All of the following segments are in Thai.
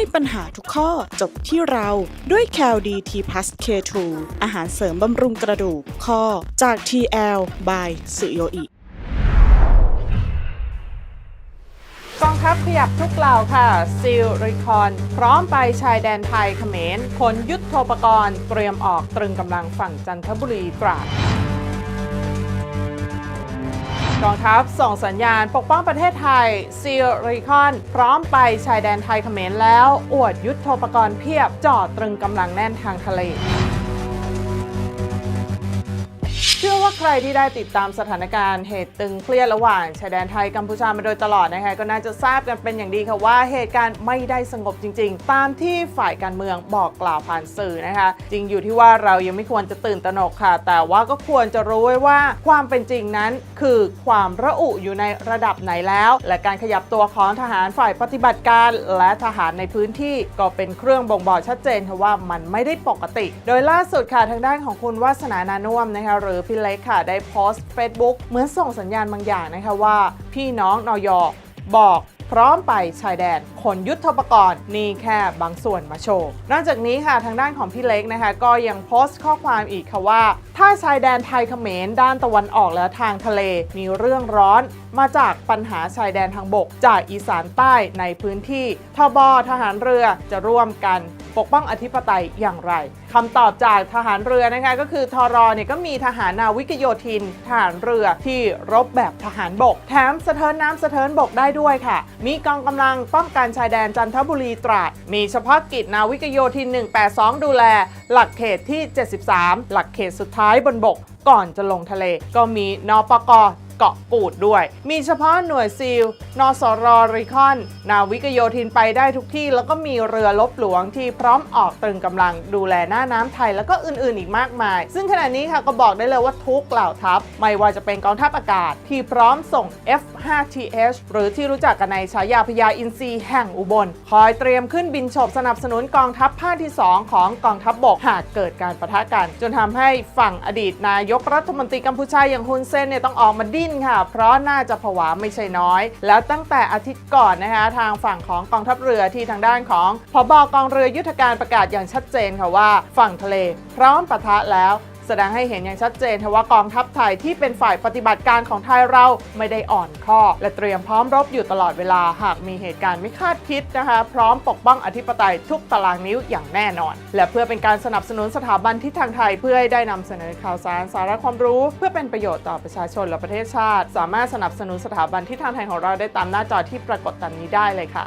ให้ปัญหาทุกข้อจบที่เราด้วย c a l d t p l u s K2 อาหารเสริมบำรุงกระดูกข้อจาก TL by สุโยอิกองทัพขยับทุกเหล่าค่ะซิลริคอน พร้อมไปชายแดนไทยเขมรขนยุทโธปกรณ์ เตรียมออกตรึงกำลังฝั่งจันทบุรีตราด กองทัพส่งสัญญาณปกป้องประเทศไทยซีริคอน พร้อมไปชายแดนไทยเขมรแล้ว อวดยุทโธปกรณ์เพียบจอดตรึงกำลังแน่นทางทะเล ว่าใครที่ได้ติดตามสถานการณ์เหตุตึงเครียดระหว่างชายแดนไทยกัมพูชามาโดยตลอดนะคะก็น่าจะทราบกันเป็นอย่างดีค่ะว่าเหตุการณ์ไม่ได้สงบจริง ๆ ตามที่ฝ่ายการเมืองบอกกล่าวผ่านสื่อนะคะ จริงอยู่ที่ว่าเรายังไม่ควรจะตื่นตระหนกค่ะ แต่ว่าก็ควรจะรู้ไว้ว่าความเป็นจริงนั้นคือความระอุอยู่ในระดับไหนแล้ว และการขยับตัวของทหารฝ่ายปฏิบัติการ และทหารในพื้นที่ก็เป็นเครื่องบ่งบอกชัดเจนค่ะว่ามันไม่ได้ปกติ โดยล่าสุดค่ะทางด้านของคุณวาสนานานุ่วมนะคะหรือพี่เล็กค่ะ ได้โพสต์ Facebook เหมือนส่งสัญญาณบางอย่างนะคะว่า พี่น้องนอยบอกพร้อมไปชายแดนขนยุทธปกรณ์นี่แค่บางส่วนมาโชว์ นอกจากนี้ค่ะทางด้านของพี่เล็กนะคะ ก็ยังโพสต์ข้อความอีกค่ะว่า ถ้าชายแดนไทยเขมรด้านตะวันออกและทางทะเลมีเรื่องร้อนมาจากปัญหาชายแดนทางบก จากอีสานใต้ในพื้นที่ทบทหารเรือจะร่วมกันปกป้องอธิปไตยอย่างไรคำตอบจากทหารเรือนะคะก็คือทรเนี่ยก็มีทหารนาวิกโยธิน ทหารเรือที่รบแบบทหารบก แถมสะเทินน้ำสะเทินบกได้ด้วยค่ะ มีกองกำลังป้องกันชายแดนจันทบุรีตราด มีเฉพาะกิจนาวิกโยธิน 182 ดูแล หลักเขตที่ 73 หลักเขตสุดท้ายบนบกก่อนจะลงทะเล ก็มีนปก เกาะกูดด้วย มีเฉพาะหน่วยซีล นสรริคอน นาวิกโยธินไปได้ทุกที่ แล้วก็มีเรือลบหลวงที่พร้อมออกตรึงกำลังดูแลหน้าน้ำไทยแล้วก็อื่นๆ อีกมากมาย ซึ่งขณะนี้ค่ะก็บอกได้เลยว่าทุกเหล่าทัพ ไม่ว่าจะเป็นกองทัพอากาศที่พร้อมส่ง F5TH หรือที่รู้จักกันในฉายาพญาอินทรีแห่งอุบล คอยเตรียมขึ้นบินฉบสนับสนุนกองทัพภาคที่ 2 ของกองทัพบบกหากเกิดการประทะกัน จนทำให้ฝั่งอดีตนายกรัฐมนตรีกัมพูชาอย่างฮุนเซนเนี่ยต้องออกมาดิ้นค่ะ เพราะน่าจะผวาไม่ใช่น้อย แล้วตั้งแต่อาทิตย์ก่อนนะคะ ทางฝั่งของกองทัพเรือที่ทางด้านของพบกองเรือยุทธการประกาศอย่างชัดเจนค่ะว่า ฝั่งทะเลพร้อมปะทะแล้ว แสดงให้เห็นอย่างชัดเจนว่ากองทัพไทยที่เป็นฝ่ายปฏิบัติการของไทยเราไม่ได้อ่อนข้อ และเตรียมพร้อมรบอยู่ตลอดเวลาหากมีเหตุการณ์ไม่คาดคิดนะคะ พร้อมปกป้องอธิปไตยทุกตารางนิ้วอย่างแน่นอน และเพื่อเป็นการสนับสนุนสถาบันที่ทางไทยเพื่อให้ได้นำเสนอข่าวสารสาระความรู้ เพื่อเป็นประโยชน์ต่อประชาชนและประเทศชาติ สามารถสนับสนุนสถาบันที่ทางไทยของเราได้ตามหน้าจอที่ปรากฏตามนี้ได้เลยค่ะ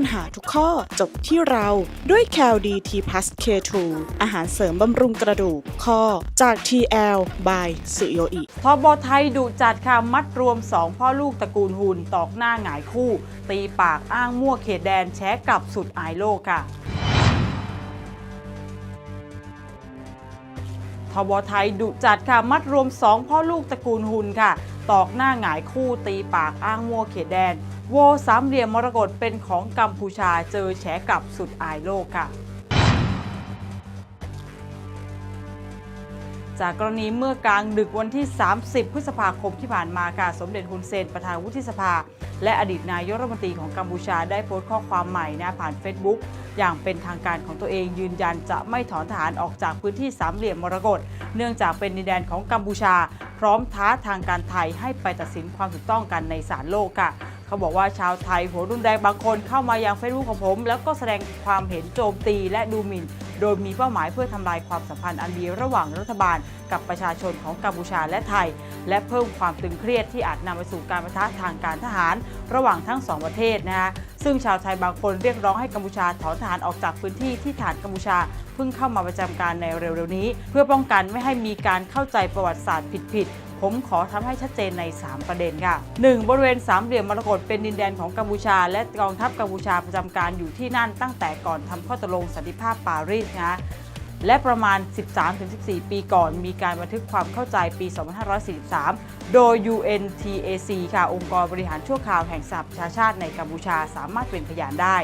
ปัญหาทุกข้อจบที่เราด้วย c a l d t p l u s K2 อาหารเสริมบำรุงกระดูกข้อจาก TL by สุโยอิทบไทยดุจัดค่ะมัดรวม 2 พ่อลูกตระกูลหุ่นตอกหน้าหงายคู่ ตีปากอ้างมั่วเขตแดนแชกลับสุดอายโลกค่ะทบไทยดุจัดค่ะมัดรวม 2 พ่อลูกตระกูลหุ่นค่ะ ตอกหน้าหงายคู่ตีปากอ้างมั่วเขตแดน โวสามเหลี่ยมมรกตเป็นของกัมพูชาเจอแฉกลับสุดอายโลกค่ะ จากกรณีเมื่อกลางดึกวันที่ 30 พฤษภาคมที่ผ่านมาค่ะสมเด็จฮุนเซนประธานวุฒิสภา และอดีตนายกรัฐมนตรีของกัมพูชาได้โพสต์ข้อความใหม่นะผ่าน Facebook อย่างเป็นทางการของตัวเองยืนยันจะไม่ถอนทหารออกจากพื้นที่สามเหลี่ยมมรกตเนื่องจากเป็นดินแดนของกัมพูชา พร้อมท้าทางการไทยให้ไปตัดสินความถูกต้องกันในศาลโลกค่ะ เขาบอกว่าชาวไทยหัวรุนแรงบางคนเข้ามายังเฟซบุ๊กของผม แล้วก็แสดงความเห็นโจมตีและดูหมิ่น โดยมีเป้าหมายเพื่อทำลายความสัมพันธ์อันดีระหว่างรัฐบาล กับประชาชนของกัมพูชาและไทย และเพิ่มความตึงเครียดที่อาจนำไปสู่การประทะทางการทหาร ระหว่างทั้งสองประเทศนะคะซึ่งชาวไทยบางคนเรียกร้องให้กัมพูชาถอนทหารออกจากพื้นที่ที่ฐานกัมพูชาเพิ่งเข้ามาประจำการในเร็วๆนี้ เพื่อป้องกันไม่ให้มีการเข้าใจประวัติศาสตร์ผิดๆ ผมขอทำให้ชัดเจนใน 3 ประเด็นค่ะ 1. บริเวณสามเหลี่ยมมรกตเป็นดินแดนของกัมพูชา และกองทัพกัมพูชาประจำการอยู่ที่นั่นตั้งแต่ก่อนทำข้อตกลงสันติภาพปารีสนะ และประมาณ 13-14 ปีก่อน มีการบันทึกความเข้าใจปี 2543 โดย UNTAC ค่ะ องค์กรบริหารชั่วคราวแห่งสหประชาชาติในกัมพูชาสามารถเป็นพยานได้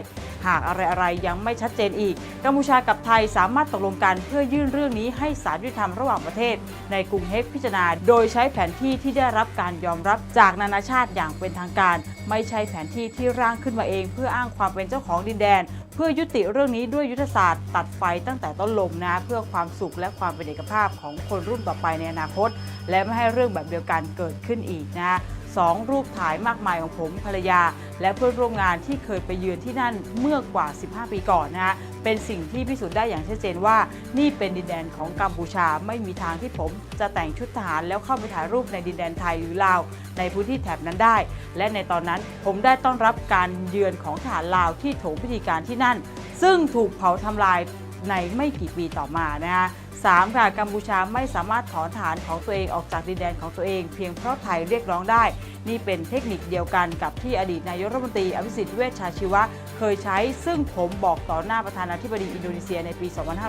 หากอะไรๆ ยังไม่ชัดเจนอีก กัมพูชากับไทยสามารถตกลงกันเพื่อยื่นเรื่องนี้ให้ศาลยุติธรรมระหว่างประเทศ ในกรุงเฮกพิจารณา โดยใช้แผนที่ที่ได้รับการยอมรับจากนานาชาติอย่างเป็นทางการ ไม่ใช่แผนที่ที่ร่างขึ้นมาเอง เพื่ออ้างความเป็นเจ้าของดินแดน เพื่อยุติเรื่องนี้ด้วยยุทธศาสตร์ตัดไฟตั้งแต่ต้นลมนะเพื่อความสุขและความเป็นเอกภาพของคนรุ่นต่อไปในอนาคต และไม่ให้เรื่องแบบเดียวกันเกิดขึ้นอีกนะสองรูปถ่ายมากมายของผมภรรยา และเพื่อนร่วมงานที่เคยไปเยือนที่นั่นเมื่อกว่า 15 ปีก่อนนะฮะ เป็นสิ่งที่พิสูจน์ได้อย่างชัดเจนว่า นี่เป็นดินแดนของกัมพูชาไม่มีทางที่ผมจะแต่งชุดทหารแล้วเข้าไปถ่ายรูปในดินแดนไทยหรือลาวในพื้นที่แถบนั้นได้ และในตอนนั้นผมได้ต้อนรับการเยือนของทหารลาวที่โถงพิธีการที่นั่น ซึ่งถูกเผาทำลายในไม่กี่ปีต่อมานะฮะ สามค่ะกัมพูชาไม่สามารถถอนฐานของตัวเองออกจากดินแดนของตัวเอง เพียงเพราะไทยเรียกร้องได้ นี่เป็นเทคนิคเดียวกันกับที่อดีตนายกรัฐมนตรีอภิสิทธิ์เวชชาชีวะ เคยใช้ซึ่งผมบอกต่อหน้าประธานาธิบดีอินโดนีเซียในปี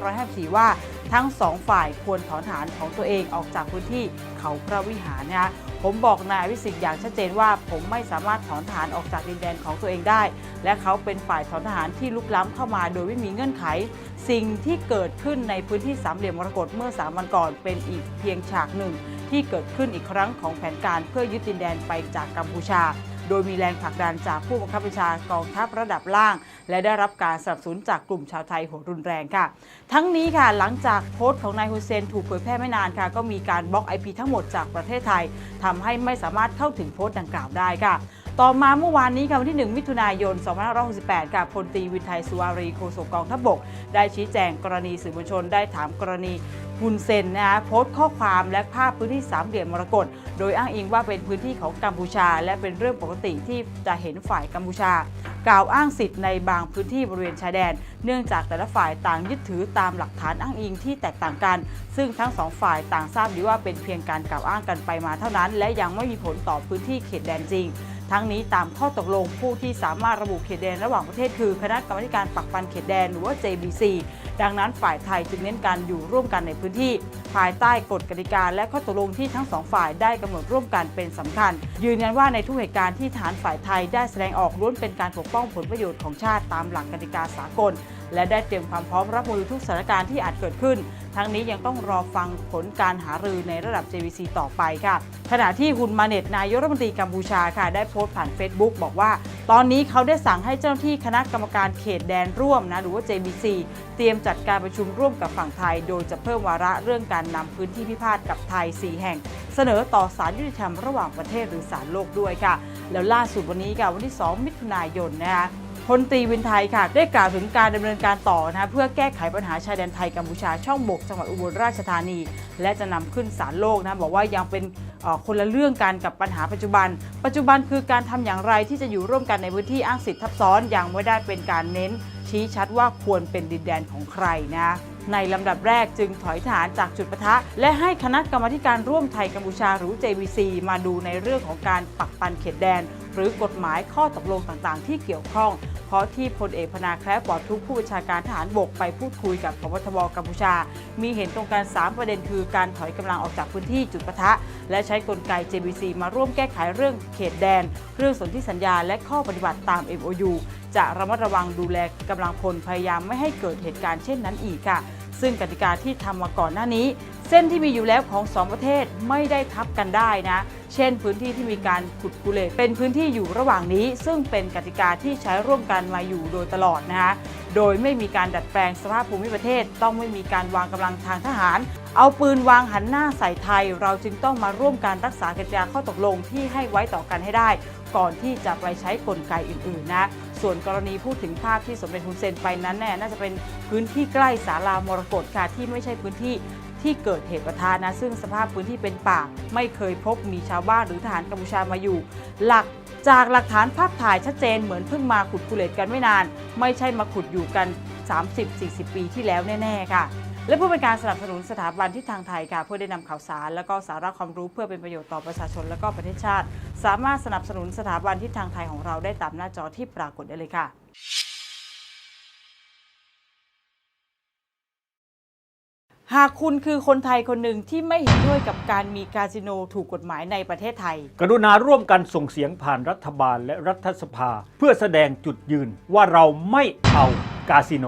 2554 ว่าทั้งสองฝ่ายควรถอนฐานของตัวเองออกจากพื้นที่เขาพระวิหารนะคะ ผมบอกนายอภิสิทธิ์อย่างชัดเจนว่า ผมไม่สามารถถอนทหารออกจากดินแดนของตัวเองได้ และเขาเป็นฝ่ายถอนทหารที่ลุกล้ำเข้ามาโดยไม่มีเงื่อนไข สิ่งที่เกิดขึ้นในพื้นที่สามเหลี่ยมมรกตเมื่อสามวันก่อนเป็นอีกเพียงฉากหนึ่ง ที่เกิดขึ้นอีกครั้งของแผนการเพื่อยึดดินแดนไปจากกัมพูชา โดยมีแรงผลักดันจากผู้บังคับบัญชากองทัพระดับล่าง และได้รับการสนับสนุนจากกลุ่มชาวไทยหัวรุนแรงค่ะ ทั้งนี้ค่ะหลังจากโพสต์ของนายฮุเซนถูกเผยแพร่ไม่นานค่ะ ก็มีการบล็อก IP ทั้งหมดจากประเทศไทยทำให้ไม่สามารถเข้าถึงโพสต์ดังกล่าวได้ค่ะ ต่อมาเมื่อวานนี้ค่ะวันที่ 1 มิถุนายน 2568ค่ะพลตรีวิทัยสุวารีโฆษกกองทัพบก ได้ชี้แจงกรณีสื่อมวลชนได้ถามกรณีฮุนเซนนะคะโพสต์ข้อความและภาพพื้นที่สามเหลี่ยมมรกตโดยอ้างอิงว่าเป็นพื้นที่ของกัมพูชา และเป็นเรื่องปกติที่จะเห็นฝ่ายกัมพูชา กล่าวอ้างสิทธิ์ในบางพื้นที่บริเวณชายแดน เนื่องจากแต่ละฝ่ายต่างยึดถือตามหลักฐานอ้างอิงที่แตกต่างกัน ซึ่งทั้งสองฝ่ายต่างทราบดีว่าเป็นเพียงการกล่าวอ้างกันไปมาเท่านั้น และยังไม่มีผลต่อพื้นที่เขตแดนจริง ทั้งนี้ตามข้อตกลงผู้ที่สามารถระบุเขตแดนระหว่างประเทศคือ คณะกรรมาการปักปันเขตแดนหรือว่า JBC ดังนั้นฝ่ายไทยจึงเน้นการอยู่ร่วมกันในพื้นที่ ภายใต้กฎกติกาและข้อตกลงที่ทั้งสองฝ่ายได้กำหนดร่วมกันเป็นสำคัญ ยืนยันว่าในทุกเหตุการณ์ที่ฐานฝ่ายไทยได้แสดงออกล้วนเป็นการปกป้องผลประโยชน์ของชาติตามหลักกติกาสากล และได้เตรียมความพร้อมรับมือทุกสถานการณ์ที่อาจเกิดขึ้น ทั้งนี้ยังต้องรอฟังผลการหารือในระดับ JVC ต่อไปค่ะ ขณะที่ฮุนมาเน็ตนายกรัฐมนตรีกัมพูชาค่ะ ได้โพสต์ผ่าน Facebook บอกว่า ตอนนี้เขาได้สั่งให้เจ้าหน้าที่คณะกรรมการเขตแดนร่วมนะหรือว่า JBC เตรียมจัดการประชุมร่วมกับฝั่งไทย โดยจะเพิ่มวาระเรื่องการนำพื้นที่พิพาทกับไทย 4 แห่ง เสนอต่อศาลยุติธรรมระหว่างประเทศหรือศาลโลกด้วยค่ะ แล้วล่าสุดวันนี้ค่ะวันที่ 2 มิถุนายนนะคะ พลตรีวินไทยค่ะ ได้กล่าวถึงการดำเนินการต่อนะเพื่อแก้ไขปัญหาชายแดนไทยกัมพูชาช่องบกจังหวัดอุบลราชธานี และจะนำขึ้นศาลโลกนะบอกว่ายังเป็นคนละเรื่องกันกับปัญหาปัจจุบัน ปัจจุบันคือการทำอย่างไรที่จะอยู่ร่วมกันในพื้นที่อ้างสิทธิทับซ้อนยังไม่ได้เป็นการเน้น ชี้ชัดว่าควรเป็นดินแดนของใครนะในลำดับแรกจึงถอยฐานจากจุดปะทะ และให้คณะกรรมการร่วมไทยกัมพูชาหรือ JVC มาดูในเรื่องของการปักปันเขตแดน หรือกฎหมายข้อตกลงต่างๆ ที่เกี่ยวข้องาะที่พลเอกพนาแคล้ปลอดทุกผู้บัญชาการทหารบกไปพูดคุยกับพบทบกัมพูชา มีเห็นตรงกัน 3 ประเด็นคือการถอยกำลังออกจากพื้นที่จุดปะทะ และใช้กลไก JVC มาร่วมแก้ไขเรื่องเขตแดน เรื่องสนธิสัญญาและข้อปฏิบัติตาม MOU จะระมัดระวังดูแลกำลังพลพยายามไม่ให้เกิดเหตุการณ์เช่นนั้นอีกค่ะ ซึ่งกติกาที่ทำมาก่อนหน้านี้ ส้นที่มีอยู่แล้วของสองประเทศไม่ได้ทับกันได้นะ เช่น พื้นที่ที่มีการขุดกุเลตเป็นพื้นที่อยู่ระหว่างนี้ ซึ่งเป็นกติกาที่ใช้ร่วมกันมาอยู่โดยตลอดนะคะโดยไม่มีการดัดแปลงสภาพภูมิประเทศ ต้องไม่มีการวางกำลังทางทหาร เอาปืนวางหันหน้าใส่ไทย เราจึงต้องมาร่วมการรักษากติกาข้อตกลงที่ให้ไว้ต่อกันให้ได้ ก่อนที่จะไปใช้กลไกอื่นๆนะ ส่วนกรณีพูดถึงภาพที่สมเด็จฮุนเซนไปนั้นแน่น่าจะเป็นพื้นที่ใกล้ศาลามรกตค่ะที่ไม่ใช่พื้นที่ที่เกิดเหตุประทานะ ซึ่งสภาพพื้นที่เป็นป่า ไม่เคยพบมีชาวบ้านหรือทหารกัมพูชามาอยู่ หลักจากหลักฐานภาพถ่ายชัดเจนเหมือนเพิ่งมาขุดคุเลตกันไม่นาน ไม่ใช่มาขุดอยู่กัน 30-40 ปีที่แล้วแน่ ๆ ค่ะ และเพื่อเป็นการสนับสนุนสถาบันที่ทางไทยค่ะเพื่อได้นำข่าวสาร และก็สาระความรู้เพื่อเป็นประโยชน์ต่อประชาชนและก็ประเทศชาติ สามารถสนับสนุนสถาบันที่ทางไทยของเราได้ตามหน้าจอที่ปรากฏได้เลยค่ะหากคุณคือคนไทยคนหนึ่งที่ไม่เห็นด้วยกับการมีคาสิโนถูกกฎหมายในประเทศไทย กรุณาร่วมกันส่งเสียงผ่านรัฐบาลและรัฐสภา เพื่อแสดงจุดยืนว่าเราไม่เอากาสิโน